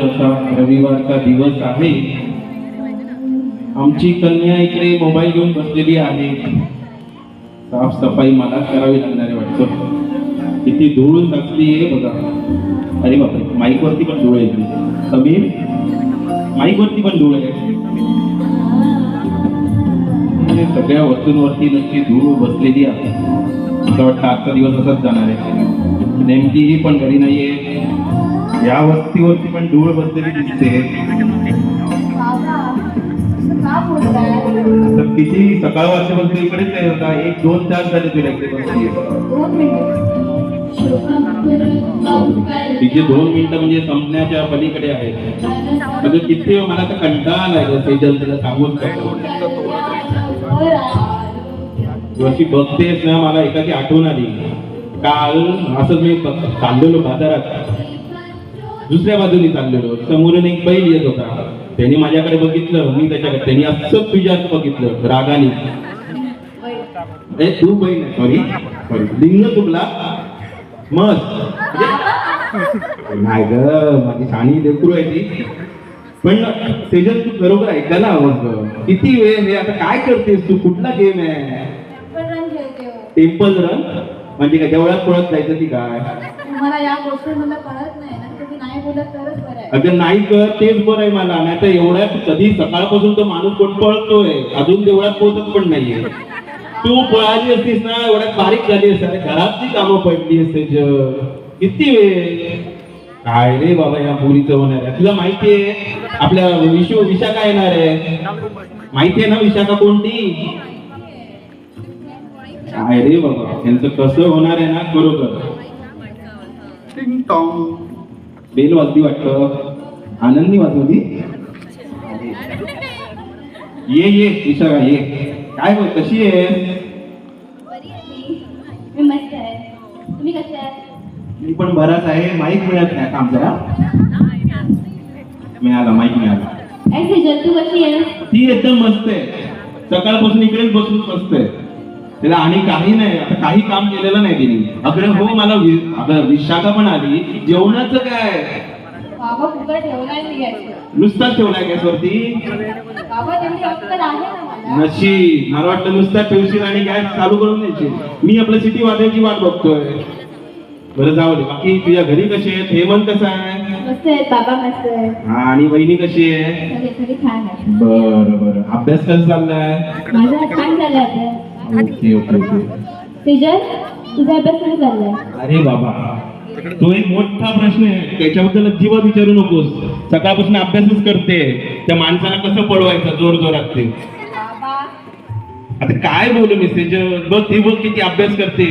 सुंदर असा रविवारचा दिवस आहे. आमची कन्या इकडे मोबाईल घेऊन बसलेली आहे. साफसफाई मला करावी लागणार आहे वाटतं. किती धूळ साचली आहे बघा. अरे बापरे माईक वरती पण धूळ येते समीर माईक वरती पण धूळ आहे. सगळ्या वस्तूंवरती नक्की धूळ बसलेली आहे. असं वाटतं आजचा दिवस असाच जाणार आहे. नेमकी ही पण घरी नाहीये. या वस्तीवरती पण धूळ बसलेली दिसते. तर किती सकाळ वाजल्यापासून इकडेच काय होता? एक दोन तास झाले तुला इकडे तिचे दोन मिनिटं म्हणजे संपण्याच्या पलीकडे आहेत. म्हणजे किती मला तर कंटाळा आलाय सेजल तुला सांगून जशी बघतेस ना मला एखादी आठवण आली. काल असंच मी चाललेलो बाजारात. दुसऱ्या बाजूने चाललेलो. समोरून एक बैल येत होता. त्याने माझ्याकडे बघितलं. मी त्याच्याकडे त्यांनी असंच तुझ्यात बघितलं. रागाने. तू बैल सॉरी सॉरी लिंग चुकला मस्त. नाही ग माझी शाणी लेकरू आहे ती. पण तेजल तू बरोबर ऐकायला हवं किती वेळ हे आता काय करतेस तू? कुठला गेम आहे? टेम्पल रन म्हणजे काय देवळात पळत जायचं ती काय? मला या गोष्टी मला कळत नाही अगं नाही कर तेच बरं आहे मला. नाही तर एवढ्यात कधी सकाळपासून तो माणूस कोण पळतोय अजून देवळात पोहोचत पण नाहीये. तू पळाली असतीस ना एवढ्यात बारीक झाली असते घरातली कामं पडली असते ज. किती वेळ? काय रे बाबा या मुलीचं होणार आहे. तुला माहितीये आपल्या विशू विशाखा येणार आहे? माहितीये ना विशाखा कोणती? काय रे बाबा यांचं कसं होणार आहे ना बरोबर टिंग टॉंग बेल वाजली वाटतं. आनंदी वाजवली ये ये विशाखा ये. काय बघ कशी आहे? मी. पण बराच आहे. माईक मिळत नाही काम जरा? मिळाला माईक मिळाला. ती एकदम मस्त आहे. सकाळपासून इकडेच बसून मस्त आहे. त्याला आणि काही नाही आता काही काम केलेलं नाही तिने. अगं हो मला विशाखा पण आली. जेवणाचं काय? बाबा कुकर ठेवलाय मी गॅसवर नुसताच ठेवलाय गॅसवरती बाबा तेवढी अक्कल आहे ना मला. नशी मला वाटलं नुसता ठेवशील आणि गॅस चालू करून द्यायची. मी आपलं सिटी वाजायची वाट बघतोय. बरं जाऊ दे. बाकी तुझ्या घरी कशी आहेत? हेमंत कसं आहे? मस्त आहे बाबा मस्त आहे हा आणि वहिनी कशी आहे सगळे सगळे छान आहे बरं बरं. अभ्यास कसं चाललाय? माझा छान झालं आता ओके ओके ओके. सेजल तुझा अभ्यास कसा चाललाय? अरे बाबा तो एक मोठा प्रश्न आहे. त्याच्याबद्दल अजिबात विचारू नकोस. सकाळपासून अभ्यासच करते. त्या माणसाला कसं पळवायचं? जोर जोरात ते. बाबा. आता काय बोलू मेसेज बघ ती बघ किती अभ्यास करते.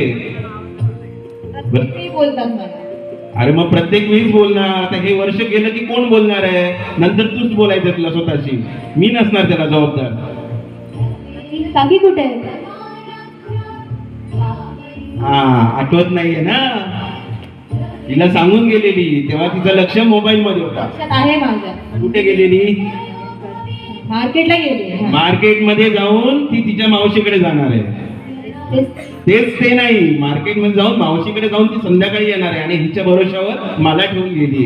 अरे मग प्रत्येक वेळीच बोलणार. आता हे वर्ष गेलं की कोण बोलणार आहे? नंतर तूच बोलायचं तुला स्वतःशी. मी नसणार त्याला जबाबदार. काकी कुठे आहे? हा आठवत नाहीये ना? तिला सांगून गेलेली तेव्हा तिचं लक्ष मोबाईल मध्ये होता आहे कुठे गेलेली मार्केटला गेले मार्केटमध्ये जाऊन ती तिच्या मावशीकडे जाणार आहे. तेच- ते नाही मार्केटमध्ये जाऊन मावशीकडे जाऊन ती संध्याकाळी येणार आहे आणि हिच्या भरोशावर मला ठेवून गेली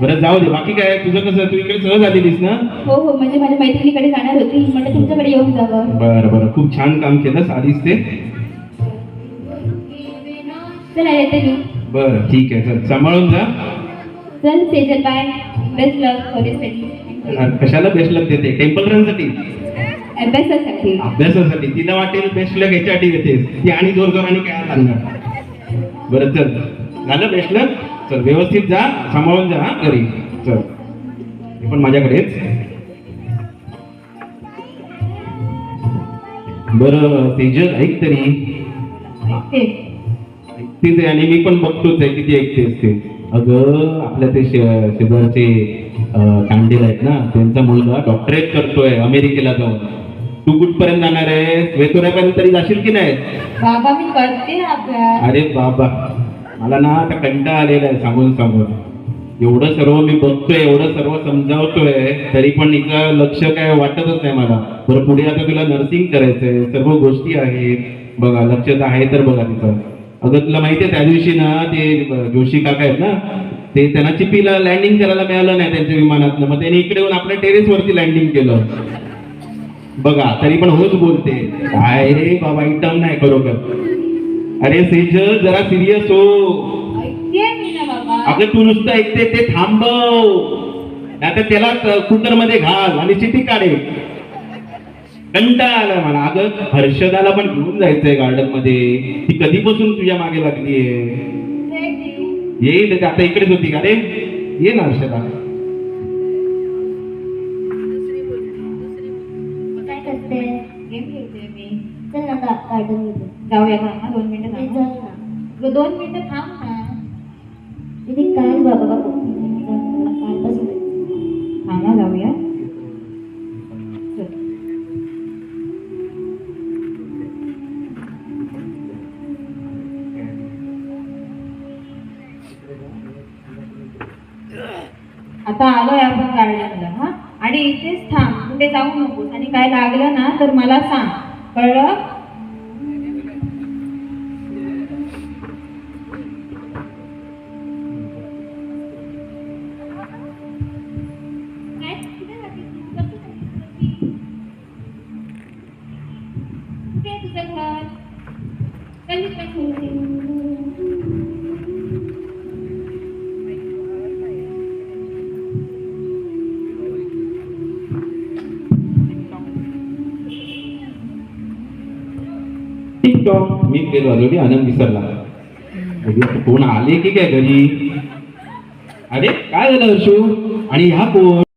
बरं जाऊ दे बाकी काय तुझं कसं तू इकडे सहज आलेलीस ना? हो हो म्हणजे माझ्या मैत्रिणीकडे जाणार होती म्हटलं तुमच्याकडे येऊन जावं. बरं बरं खूप छान काम केलं आधीच ते. चला येते मी. बरं ठीक आहे. चल सांभाळून जा. चल सेजल बाय. बेस्ट लक कॉलेजसाठी कशाला बेस्ट लक देते? टेम्पल रनसाठी? अभ्यासासाठी. अभ्यासासाठी. तिला वाटेल बेस्ट लक ह्याच्यासाठी देते. ती आणि जोर जोराने काय सांगणार? बरं चल. झालं बेस्ट लक चल व्यवस्थित जा सांभाळून जा हा घरी. चल. हे पण माझ्याकडेच बरं तेजल ऐक तरी. ते ऐकतेच आहे आणि मी पण बघतोच आहे किती ऐकतेस ते अगं आपल्या ते शे- शेजारचे कांडील आहेत ना त्यांचा मुलगा डॉक्टरेट करतोय अमेरिकेला जाऊन. तू कुठपर्यंत जाणार आहे वेतोऱ्यापर्यंत तरी जाशील की नाही? बाबा मी करते अभ्यास. अरे बाबा मला ना आता कंटाळा आलेला आहे सांगून सांगून. एवढं सर्व मी बघतोय एवढं सर्व समजावतोय तरी पण हिचं लक्ष काय वाटतच नाही मला. बरं पुढे आता तुला नर्सिंग करायचंय सर्व गोष्टी आहेत. बघा लक्ष तर आहे तर बघा तिचं अगं तुला माहितीये त्या दिवशी ना ते जोशी काका आहेत ना ते त्यांना चिपीला लँडिंग करायला मिळालं नाही त्यांच्या विमानातनं. मग त्यांनी इकडे येऊन आपल्या टेरेस वरती लँडिंग केलं. बघा तरी पण होच बोलते. काय रे बाबा इटम नाही बरोबर. अरे सेजल जरा सिरियस हो. अगं तू नुसतं ऐकते ते थांबव. आता त्याला कुकरमध्ये घाल आणि चिठी काढे. कंटाळा आला मला. अगं हर्षदाला पण घेऊन जायचंय गार्डनमध्ये. ती कधीपासून तुझ्या मागे लागलीये येईल ते आता इकडेच होती का रे? ये ना हर्षदा. काय करते? गेम खेळते मी. चल ना गार्डनमध्ये. जाऊया का? हा, दोन मिनिटं दोन मिनिटं थांब ना. काय बाबा? आता आलोय आपण गार्डनला हा? आणि इथेच थांब कुठे जाऊ नकोस. आणि काय लागलं ना तर मला सांग. कळलं? काय? तुझं घर? म्हणतो मी गेलो ऑलरेडी आनंद विसरला. कोण आले की काय घरी? अरे काय झालं हर्षू? आणि ह्या कोण?